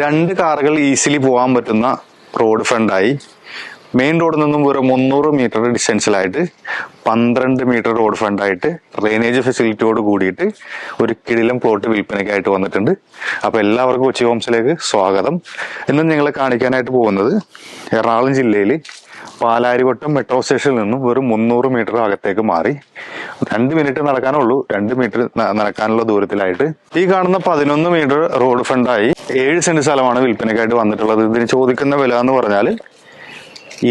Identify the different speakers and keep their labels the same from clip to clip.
Speaker 1: രണ്ട് കാറുകൾ ഈസിലി പോകാൻ പറ്റുന്ന റോഡ് ഫ്രണ്ടായി മെയിൻ റോഡിൽ നിന്നും വെറും മുന്നൂറ് മീറ്റർ ഡിസ്റ്റൻസിലായിട്ട് പന്ത്രണ്ട് മീറ്റർ റോഡ് ഫ്രണ്ടായിട്ട് ഡ്രെയിനേജ് ഫെസിലിറ്റിയോട് കൂടിയിട്ട് ഒരു കിടിലം പ്ലോട്ട് വിൽപ്പനയ്ക്കായിട്ട് വന്നിട്ടുണ്ട്. അപ്പൊ എല്ലാവർക്കും കൊച്ചി ഹോംസിലേക്ക് സ്വാഗതം. ഇന്ന് നിങ്ങളെ കാണിക്കാനായിട്ട് പോകുന്നത് എറണാകുളം ജില്ലയിൽ പാലാരിവട്ടം മെട്രോ സ്റ്റേഷനിൽ നിന്നും വെറും മുന്നൂറ് മീറ്റർ അകത്തേക്ക് മാറി. രണ്ട് മിനിറ്റ് നടക്കാനുള്ളൂ. രണ്ട് മീറ്റർ നടക്കാനുള്ള ദൂരത്തിലായിട്ട്. ഈ കാണുന്ന പതിനൊന്ന് മീറ്റർ റോഡ് ഫ്രണ്ടായി ഏഴ് സെന്റ് സ്ഥലമാണ് വിൽപ്പനയ്ക്കായിട്ട് വന്നിട്ടുള്ളത്. ഇതിന് ചോദിക്കുന്ന വില എന്ന് പറഞ്ഞാൽ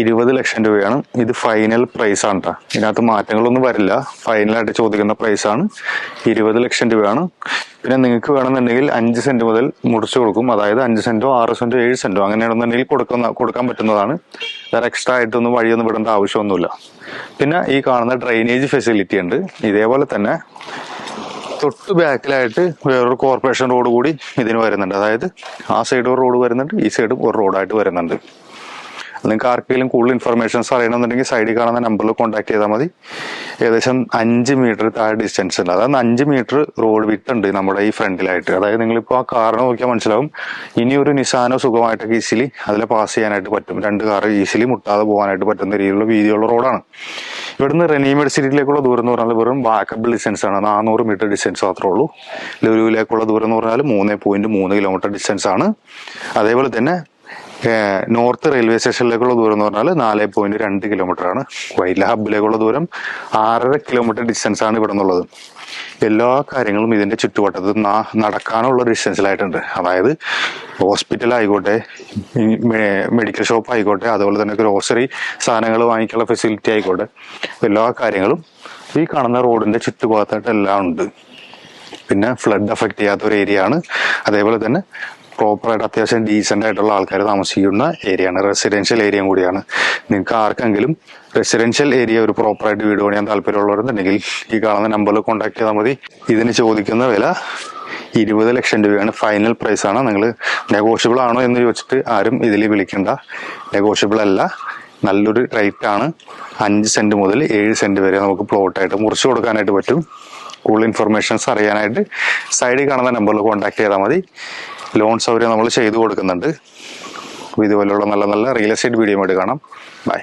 Speaker 1: ഇരുപത് ലക്ഷം രൂപയാണ്. ഇത് ഫൈനൽ പ്രൈസ് ആണ് കേട്ടോ ഇതിനകത്ത് മാറ്റങ്ങളൊന്നും വരില്ല. ഫൈനലായിട്ട് ചോദിക്കുന്ന പ്രൈസ് ആണ്. ഇരുപത് ലക്ഷം രൂപയാണ്. പിന്നെ നിങ്ങൾക്ക് വേണമെന്നുണ്ടെങ്കിൽ അഞ്ച് സെന്റ് മുതൽ മുറിച്ചു കൊടുക്കും. അതായത് അഞ്ച് സെന്റോ ആറ് സെന്റോ ഏഴ് സെന്റോ അങ്ങനെയാണെന്നുണ്ടെങ്കിൽ കൊടുക്കുന്ന കൊടുക്കാൻ പറ്റുന്നതാണ്. വേറെ എക്സ്ട്രാ ആയിട്ടൊന്നും വഴിയൊന്നും വിടേണ്ട ആവശ്യമൊന്നുമില്ല. പിന്നെ ഈ കാണുന്ന ഡ്രെയിനേജ് ഫെസിലിറ്റി ഉണ്ട്. ഇതേപോലെ തന്നെ തൊട്ട് ബാക്കിലായിട്ട് വേറൊരു കോർപ്പറേഷൻ റോഡ് കൂടി ഇതിന് വരുന്നുണ്ട്. അതായത് ആ സൈഡ് ഒരു റോഡ് വരുന്നുണ്ട് ഈ സൈഡും ഒരു റോഡായിട്ട് വരുന്നുണ്ട്. നിങ്ങൾക്ക് ആർക്കെങ്കിലും കൂടുതൽ ഇൻഫർമേഷൻസ് അറിയണമെന്നുണ്ടെങ്കിൽ സൈഡിൽ കാണുന്ന നമ്പറിൽ കോൺടാക്ട് ചെയ്താൽ മതി. ഏകദേശം അഞ്ച് മീറ്റർ താഴെ ഡിസ്റ്റൻസ് ഉണ്ട്. അതായത് അഞ്ച് മീറ്റർ റോഡ് വിത്ത് ഉണ്ട് നമ്മുടെ ഈ ഫ്രണ്ടിലായിട്ട് അതായത് നിങ്ങളിപ്പോൾ ആ കാറിന് നോക്കിയാൽ മനസ്സിലാവും. ഇനി ഒരു നിസാനോ സുഖമായിട്ടൊക്കെ ഈസിലി അതിൽ പാസ് ചെയ്യാനായിട്ട് പറ്റും. രണ്ട് കാർ ഈസിലി മുട്ടാതെ പോകാനായിട്ട് പറ്റുന്ന രീതിയിലുള്ള വീതിയുള്ള റോഡാണ് ഇവിടുന്ന് റെനിമേഡ് സിറ്റിയിലേക്കുള്ള ദൂരം എന്ന് പറഞ്ഞാൽ വെറും വാക്കബിൾ ഡിസ്റ്റൻസ് ആണ്. നാനൂറ് മീറ്റർ ഡിസ്റ്റൻസ് മാത്രമേ ഉള്ളൂ. ലുരുവിലേക്കുള്ള ദൂരം എന്ന് പറഞ്ഞാൽ മൂന്ന് പോയിന്റ് മൂന്ന് കിലോമീറ്റർ ഡിസ്റ്റൻസ് ആണ്. അതേപോലെ തന്നെ നോർത്ത് റെയിൽവേ സ്റ്റേഷനിലേക്കുള്ള ദൂരം എന്ന് പറഞ്ഞാൽ നാല് പോയിന്റ് രണ്ട് കിലോമീറ്റർ ആണ്. വൈല ഹബിലേക്കുള്ള ദൂരം ആറര കിലോമീറ്റർ ഡിസ്റ്റൻസ് ആണ് ഇവിടെ നിന്നുള്ളത്. എല്ലാ കാര്യങ്ങളും ഇതിന്റെ ചുറ്റുവട്ടത്ത് നടക്കാനുള്ള ഡിസ്റ്റൻസിലായിട്ടുണ്ട് അതായത് ഹോസ്പിറ്റൽ ആയിക്കോട്ടെ മെഡിക്കൽ ഷോപ്പ് ആയിക്കോട്ടെ അതുപോലെ തന്നെ ഗ്രോസറി സാധനങ്ങൾ വാങ്ങിക്കാനുള്ള ഫെസിലിറ്റി ആയിക്കോട്ടെ എല്ലാ കാര്യങ്ങളും ഈ കാണുന്ന റോഡിന്റെ ചുറ്റുഭാഗത്തായിട്ട് എല്ലാം ഉണ്ട്. പിന്നെ ഫ്ലഡ് അഫക്ട് ചെയ്യാത്ത ഒരു ഏരിയ ആണ്. അതേപോലെ തന്നെ പ്രോപ്പറായിട്ട് അത്യാവശ്യം ഡീസെന്റ് ആയിട്ടുള്ള ആൾക്കാർ താമസിക്കുന്ന ഏരിയയാണ് റെസിഡൻഷ്യൽ ഏരിയ കൂടിയാണ്. നിങ്ങൾക്ക് ആർക്കെങ്കിലും റെസിഡൻഷ്യൽ ഏരിയ ഒരു പ്രോപ്പറായിട്ട് വീട് പണിയാൻ താല്പര്യമുള്ളവരുണ്ടെങ്കിൽ ഈ കാണുന്ന നമ്പറിൽ കോൺടാക്ട് ചെയ്താൽ മതി. ഇതിന് ചോദിക്കുന്ന വില ഇരുപത് ലക്ഷം രൂപയാണ്. ഫൈനൽ പ്രൈസ് ആണ്. നിങ്ങൾ നെഗോഷ്യബിൾ ആണോ എന്ന് ചോദിച്ചിട്ട് ആരും ഇതിൽ വിളിക്കണ്ട. നെഗോഷ്യബിൾ അല്ല. നല്ലൊരു റേറ്റ് ആണ്. അഞ്ച് സെന്റ് മുതൽ ഏഴ് സെന്റ് വരെ നമുക്ക് പ്ലോട്ടായിട്ട് മുറിച്ചു കൊടുക്കാനായിട്ട് പറ്റും. കൂടുതൽ ഇൻഫർമേഷൻസ് അറിയാനായിട്ട് സൈഡിൽ കാണുന്ന നമ്പറിൽ കോൺടാക്ട് ചെയ്താൽ മതി. ലോൺ സൗകര്യം നമ്മൾ ചെയ്തു കൊടുക്കുന്നുണ്ട്. അപ്പോൾ ഇതുപോലെയുള്ള നല്ല നല്ല റിയൽ എസ്റ്റേറ്റ് വീഡിയോ കാണാം. ബൈ